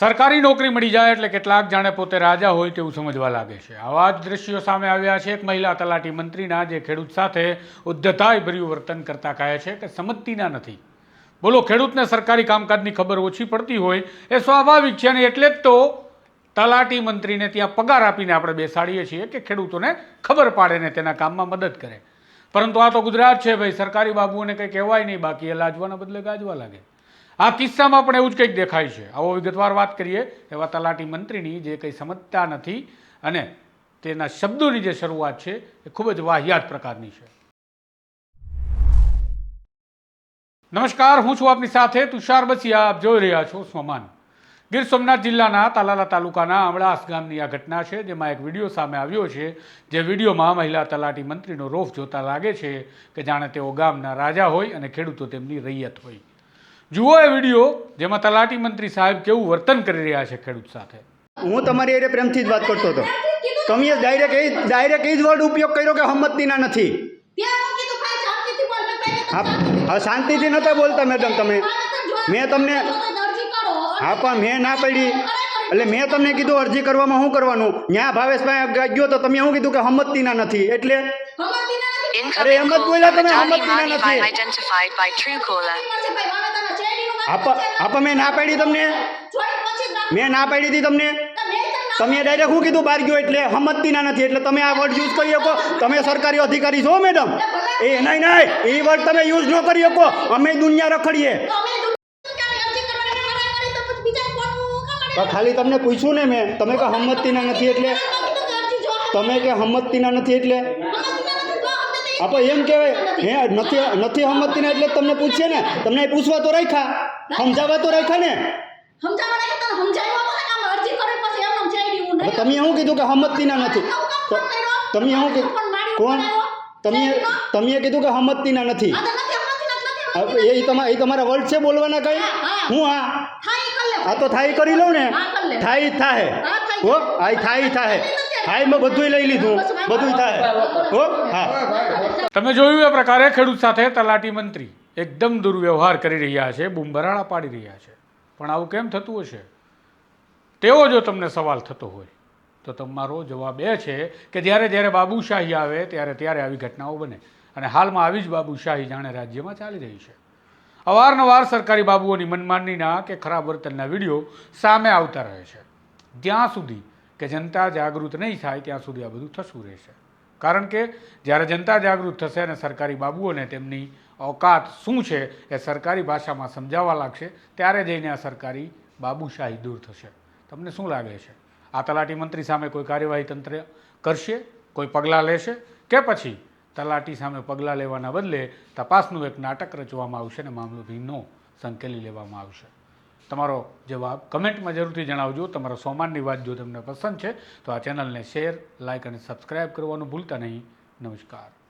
સરકારી નોકરી મળી જાય એટલે કેટલાક જાણે પોતે રાજા હોય તેવું સમજવા લાગે છે. આવા જ દ્રશ્યો સામે આવ્યા છે. એક મહિલા તલાટી મંત્રીના જે ખેડૂત સાથે ઉદ્ધતાય ભર્યું વર્તન કરતા કહે છે કે સમજતીના નથી. બોલો, ખેડૂતને સરકારી કામકાજની ખબર ઓછી પડતી હોય એ સ્વાભાવિક છે અને એટલે જ તો તલાટી મંત્રીને ત્યાં પગાર આપીને આપણે બેસાડીએ છીએ કે ખેડૂતોને ખબર પાડે ને તેના કામમાં મદદ કરે. પરંતુ આ તો ગુજરાત છે ભાઈ. સરકારી બાબુઓને કંઈ કહેવાય નહીં. બાકી એ લાજવાના બદલે ગાજવા લાગે. આ કિસ્સામાં પણ એવું જ કંઈક દેખાય છે. આવો વિગતવાર વાત કરીએ એવા તલાટી મંત્રીની જે કંઈ સમજતા નથી અને તેના શબ્દોની જે શરૂઆત છે એ ખૂબ જ વાહિયાત પ્રકારની છે. નમસ્કાર, હું છું આપની સાથે તુષાર બસિયા. આપ જોઈ રહ્યા છો સ્વમાન. ગીર સોમનાથ જિલ્લાના તાલાલા તાલુકાના અમળાસ ગામની આ ઘટના છે, જેમાં એક વીડિયો સામે આવ્યો છે, જે વિડીયોમાં મહિલા તલાટી મંત્રીનો રોફ જોતા લાગે છે કે જાણે તેઓ ગામના રાજા હોય અને ખેડૂતો તેમની રૈયત હોય. જુઓ એ વીડિયો જેમાં તલાટી મંત્રી સાહેબ કેવું વર્તન કરી રહ્યા છે ખેડૂત સાથે. હું તમારી એરે પ્રેમથી જ વાત કરતો હતો. તમે ડાયરેક્ટ એ ડાયરેક્ટ એ જ વર્ડ ઉપયોગ કર્યો કે હમતતીના નથી? હા હા શાંતિથી નહોતા બોલતા મેડમ તમે. મેં તમને હા પણ મેં ના પડી. એટલે મેં તમને કીધું અરજી કરવામાં શું કરવાનું? ત્યાં ભાવેશભાઈ ગયો તો તમે શું કીધું કે હમતતીના નથી એટલે અરે એમ જ બોલ્યા તમે હમતતીના નથી. આપ મેં ના પાડી તમને? મેં ના પાડી હતી તમને? તમે ડાયરેક્ટ શું કીધું બહાર ગયો એટલે હમતતીના નથી એટલે તમે આ વર્ડ યુઝ કરી શકો. તમે સરકારી અધિકારી છો મેડમ એ નહીં નહીં. એ વર્ડ તમે યુઝ ન કરી શકો. અમે દુનિયા રખડીએ. તો ખાલી તમને પૂછ્યું ને મેં. તમે કે હમતતીના નથી એટલે? તમે કે હમતતીના નથી એટલે? આપણે એમ કહેવાય. હે નથી નથી હમતતીના એટલે તમને પૂછીએ ને. તમને પૂછવા તો રાખ્યા. સમજાવવા તો રાખ્યા ને? હવે તમે શું કીધું કે હમતતીના નથી. તમે શું કીધું કોણ? તમે તમે કીધું કે હમતતીના નથી. હવે એ તમારા એ તમારા વર્ડ છે બોલવાના કઈ? હું હા. આ? તો થાય કરી લઉં ને? થાય થાય હો આ થાય થાય થાય મેં બધું લઈ લીધું. બધું થાય હો હા. તમે જોયું એ પ્રકારે ખેડૂત સાથે તલાટી મંત્રી. એકદમ દુર્વ્યવહાર કરી રહ્યા છે બૂમબરાળા પાડી રહ્યા છે. પણ આવું કેમ થતું હશે? તેવો જો તમને સવાલ થતો હોય, તો તમારો જવાબ એ છે કે જ્યારે જ્યારે બાબુશાહી આવે, ત્યારે ત્યારે આવી ઘટનાઓ બને. અને હાલમાં આવી જ બાબુશાહી જાણે રાજ્યમાં ચાલી રહી છે. અવારનવાર સરકારી બાબુઓની મનમાનીના કે ખરાબ વર્તનના વીડિયો સામે આવતા રહે છે. જ્યાં સુધી કે જનતા જાગૃત નહીં થાય, ત્યાં સુધી આ બધું થતું રહેશે. કારણ કે જ્યારે જનતા જાગૃત થશે અને સરકારી બાબુઓને તેમની ઓકાત શું છે એ સરકારી ભાષામાં સમજાવવા લાગશે, ત્યારે જઈને આ સરકારી બાબુશાહી દૂર થશે. તમને શું લાગે છે? આ તલાટી મંત્રી સામે કોઈ કાર્યવાહી તંત્ર કરશે? કોઈ પગલાં લેશે? કે પછી તલાટી સામે પગલાં લેવાના બદલે તપાસનું એક નાટક રચવામાં આવશે અને મામલો ભીનો સંકેલી લેવામાં આવશે? તમારો જવાબ કમેન્ટમાં જરૂરથી જણાવજો. તમારો સોમાનની વાત જો તમને પસંદ છે, તો આ ચેનલને શેર, લાઇક અને સબસ્ક્રાઇબ કરવાનું ભૂલતા નહીં. નમસ્કાર.